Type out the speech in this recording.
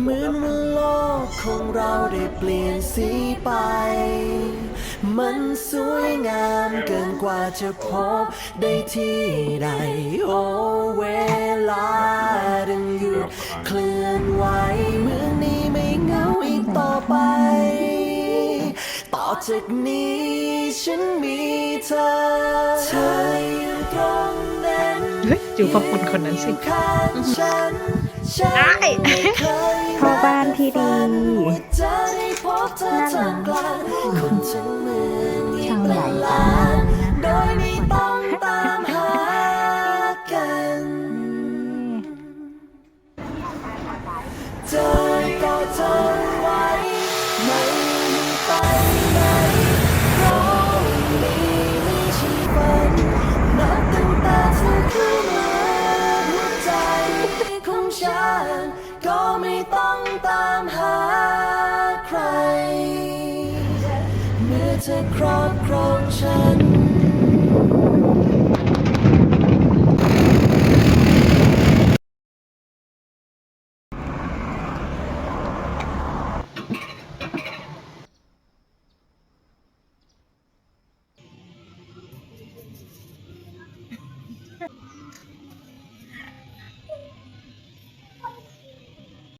เหมือนว่าโลกของเราได้เปลี่ยนสีไป มันสวยงามเกินกว่าจะพบได้ที่ใด โอ้เวลาดึงหยุดเคลื่อนไหวเมืองนี้ไม่เหงาอีกต่อไป ต่อจากนี้ฉันมีเธอเธออยู่ตรงนั้น เฮ้ยจูบพระคุณคนนั้นสิ ข้างฉันฉัน ไม่เคยพ่อบ้านที่ดีว่าจะได้พบเธอท่ามกลางคนทั้งเมืองยิ่ช่างงเป็ใหญ่นจัล้างนโดยไม่ต้องตามหากันเธอก็ทนไเธอครอบครองฉัน